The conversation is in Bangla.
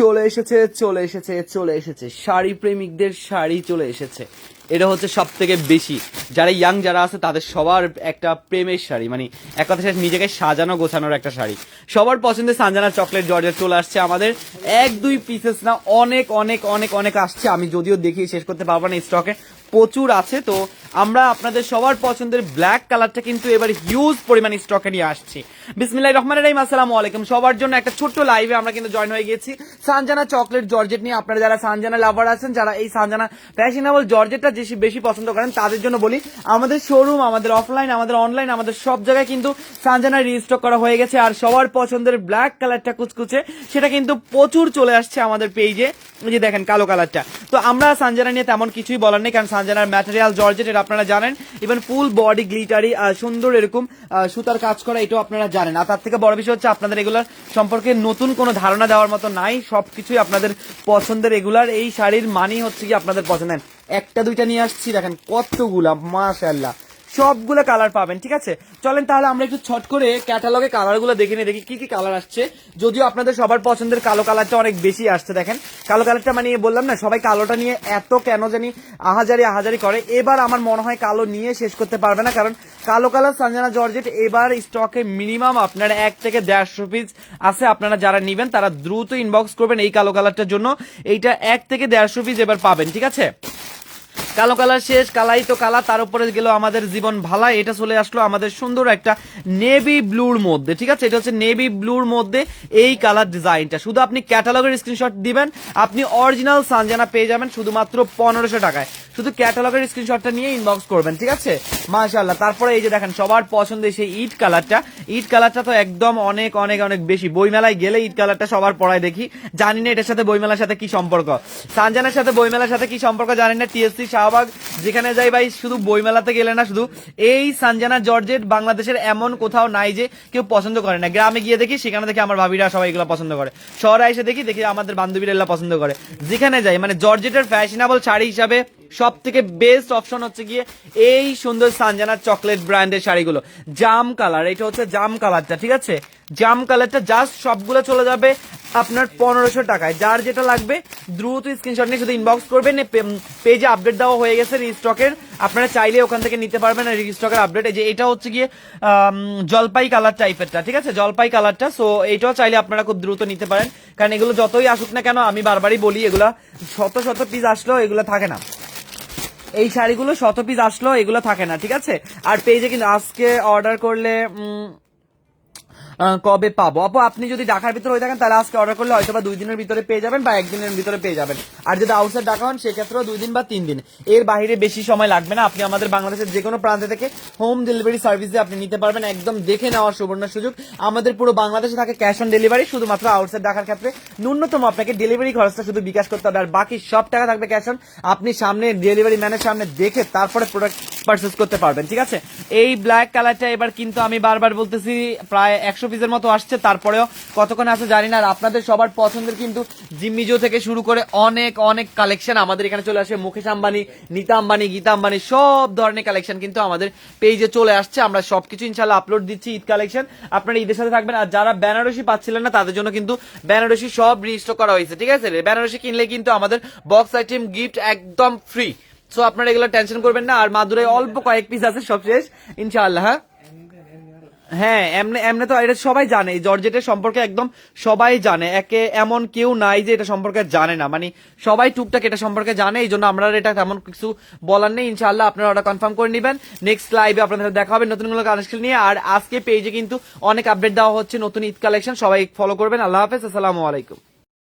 চলে এসেছে চলে এসেছে চলে এসেছে। শাড়ি প্রেমিকদের শাড়ি চলে এসেছে। এটা হচ্ছে সব থেকে বেশি। যারা ইয়াং যারা আছে, তাদের সবার একটা প্রেমের শাড়ি। মানে এক কথা শেষ নিজেকে সাজানো, গোছানোর একটা শাড়ি। সবার পছন্দের সানজানা চকলেট জর্জেট চলে আসছে আমাদের। এক, দুই পিসেস না, অনেক অনেক অনেক অনেক আসছে। আমি যদিও দেখি শেষ করতে পারব না স্টকে প্রচুর আছে, তো আমরা আপনাদের সবার পছন্দের ব্ল্যাক কালারটা কিন্তু এবার হিউজ পরিমাণ স্টকে নিয়ে আসছি। বিসমিল্লাহ রহমান রাহিম, আসসালামু আলাইকুম। সবার জন্য একটা ছোট্ট লাইভে আমরা কিন্তু জয়েন হয়ে গেছি সানজানা চকলেট জর্জেট নিয়ে আপনারা যারা সানজানা লাভার আছেন, যারা এই সানজানা ফ্যাশনেবল জর্জেটটা বেশি বেশি পছন্দ করেন, তাদের জন্য বলি, আমাদের শোরুম আমাদের অফলাইন আমাদের অনলাইন আমাদের সব জায়গায় কিন্তু সানজানা রিস্টক করা হয়ে গেছে। আর সবার পছন্দের ব্ল্যাক কালারটা কুচকুচে, সেটা কিন্তু প্রচুর চলে আসছে আমাদের পেজে যে দেখেন কালো কালারটা তো আমরা সানজানা নিয়ে তেমন কিছুই বলার নেই, কারণ সানজানার ম্যাটেরিয়াল জর্জেট আপনারা জানেন। ইভেন ফুল বডি গ্লিটারি সুন্দর এরকম সুতার কাজ করা এটাও আপনারা জানেন। আর তার থেকে বড় বিষয় হচ্ছে আপনাদের এগুলার সম্পর্কে নতুন কোনো ধারণা দেওয়ার মতো নাই। সবকিছুই আপনাদের পছন্দের এগুলার। এই শাড়ির মানেই হচ্ছে কি আপনাদের পছন্দের। একটা, দুইটা নিয়ে আসছি, দেখেন কতগুলা মাশাল্লাহ সবগুলো কালার পাবেন, ঠিক আছে? চলেন তাহলে আমরা একটু ছট করে ক্যাটালগে কালারগুলো দেখে নিয়ে দেখি কি কি কালার আসছে। যদিও আপনাদের সবার পছন্দের কালো কালারটা অনেক বেশি আসছে, দেখেন। কালো কালারটা মানে বললাম না, সবাই কালোটা নিয়ে এত কেন জানি আহাজারি আহাজারি করে। এবার আমার মনে হয় কালো নিয়ে শেষ করতে পারবে না, কারণ কালো কালার সঞ্জনা জর্জেট এবার স্টকে মিনিমাম আপনার এক থেকে দেড়শো পিস আছে। আপনারা যারা নিবেন, তারা দ্রুত ইনবক্স করবেন এই কালো কালারটার জন্য। এইটা এক থেকে দেড়শো পিস এবার পাবেন, ঠিক আছে? কালো কালার শেষ, কালাই তো কালা, তার উপরে গেল আমাদের জীবন ভালা এটা চলে আসলো আমাদের সুন্দর একটা নেভি ব্লুর মধ্যে, ঠিক আছে? এটা হচ্ছে নেভি ব্লুর মধ্যে এই কালার ডিজাইনটা। শুধু আপনি ক্যাটালগের স্ক্রিনশট দিবেন, আপনি অরিজিনাল সানজানা পেয়ে যাবেন শুধুমাত্র পনেরোশো টাকায়। শুধু ক্যাটালগের স্ক্রিনশটটা নিয়ে ইনবক্স করবেন, ঠিক আছে? মাশাল্লাহ তারপরে এই যে দেখেন, সবার পছন্দের সেই ইট কালারটা। ইট কালারটা তো একদম অনেক অনেক অনেক বেশি। বইমেলায় গেলে ইট কালারটা সবার পড়ায় দেখি। জানি না এটার সাথে বইমেলার সাথে কি সম্পর্ক। সানজানের সাথে বইমেলার সাথে কি সম্পর্ক জানি না। টিএসসি শাহবাগ, যেখানে যাই ভাই, শুধু বইমেলাতে গেলে না শুধু। এই সানজানা, জর্জেট বাংলাদেশের এমন কোথাও নাই যে কেউ পছন্দ করে না। গ্রামে গিয়ে দেখি, সেখানে দেখি আমার ভাবিরা সবাই এগুলো পছন্দ করে। শহরে এসে দেখি দেখি আমাদের বান্ধবীরা এগুলো পছন্দ করে। যেখানে যাই মানে জর্জেটের ফ্যাশনেবল শাড়ি হিসাবে সব থেকে বেস্ট অপশন হচ্ছে গিয়ে এই সুন্দর সানজানা চকলেট ব্র্যান্ডের শাড়িগুলো। জাম কালার এটা হচ্ছে জাম কালারটা ঠিক আছে? জাম কালারটা জাস্ট সবগুলো চলে যাবে আপনার পনেরোশো টাকায়। যার যেটা লাগবে, দ্রুত স্ক্রিনশট নিয়ে শুধু ইনবক্স করবেন পেজে আপডেট দেওয়া হয়ে গেছে রিস্টকের আপনারা চাইলে ওখান থেকে নিতে পারবেন রিস্টকের আপডেট যে এটা হচ্ছে গিয়ে জলপাই কালার টাইপেরটা ঠিক আছে? জলপাই কালারটা সো এটাও চাইলে আপনারা খুব দ্রুত নিতে পারেন। কারণ এগুলো যতই আসুক না কেন, আমি বারবারই বলি, এগুলা শত শত পিস আসলেও এগুলো থাকে না। এই শাড়িগুলো শত পিস আসলো এগুলো থাকে না, ঠিক আছে? আর পেজে কিন্তু আজকে অর্ডার করলে কবে পাবো? আপু, আপনি যদি ঢাকার ভিতরে হয়ে থাকেন, তাহলে আজকে অর্ডার করলে হয়তো বা দুই দিনের ভিতরে পেয়ে যাবেন বা একদিনের ভিতরে পেয়ে যাবেন। আর যদি আউটসাইড ঢাকা হন, সেক্ষেত্রেও দুই দিন বা তিন দিন। এর বাইরে বেশি সময় লাগবে না। আপনি আমাদের বাংলাদেশের যে কোনো প্রান্ত থেকে হোম ডেলিভারি সার্ভিস আপনি নিতে পারবেন। একদম দেখে নেওয়ার সুবর্ণ সুযোগ। আমাদের পুরো বাংলাদেশে থাকে ক্যাশ অন ডেলিভারি শুধুমাত্র আউটসাইড ঢাকার ক্ষেত্রে। ন্যূনতম আপনাকে ডেলিভারি খরচটা শুধু বিকাশ করতে হবে, আর বাকি সব টাকা থাকবে ক্যাশ অন আপনি সামনে ডেলিভারি ম্যানের সামনে দেখে তারপরে প্রোডাক্ট পারচেস করতে পারবেন, ঠিক আছে? এই ব্ল্যাক কালারটা এবার কিন্তু আমি বারবার বলতেছি, প্রায় একশো পিসের মতো আসছে, তারপরেও কতক্ষণ আছে জানি না, আর আপনাদের সবার পছন্দের কিন্তু জিম্মিজো থেকে শুরু করে অনেক অনেক কালেকশন আমাদের এখানে চলে আসে। মুকেশ আম্বানি, নিতা আম্বানি, গীতা আম্বানি, সব ধরনের কালেকশন কিন্তু আমাদের পেজে চলে আসছে। আমরা সবকিছু ইনশাল্লাহ আপলোড দিচ্ছি ঈদ কালেকশন আপনারা ঈদের সাথে থাকবেন, আর যারা বেনারসি পাচ্ছিলেন না, তাদের জন্য কিন্তু বেনারসি সব রিস্টক করা হয়েছে, ঠিক আছে? বেনারসি কিনলে কিন্তু আমাদের বক্স আইটেম গিফট একদম ফ্রি সো আপনারা এগুলো টেনশন করবেন না। আর মাদুরাই অল্প কয়েক পিস আছে, সব শেষ। ইনশাআল্লাহ হ্যাঁ? হ্যাঁ এমনি এমনি তো এটা সবাই জানে। জর্জেটের সম্পর্কে একদম সবাই জানে। একে এমন কেউ নাই যে এটা সম্পর্কে জানে না। মানে সবাই টুকটাক এটা সম্পর্কে জানে। এই জন্য আমরা এটা তেমন কিছু বলার নেই। ইনশাআল্লাহ, আপনারা ওটা কনফার্ম করে নেবেন। নেক্সট লাইভে আপনাদের সাথে দেখা হবে নতুন কোনো কালেকশন নিয়ে। আর আজকে পেজে কিন্তু অনেক আপডেট দেওয়া হচ্ছে। নতুন ঈদ কালেকশন সবাই ফলো করবেন। আল্লাহ হাফেজ। আসসালামু আলাইকুম।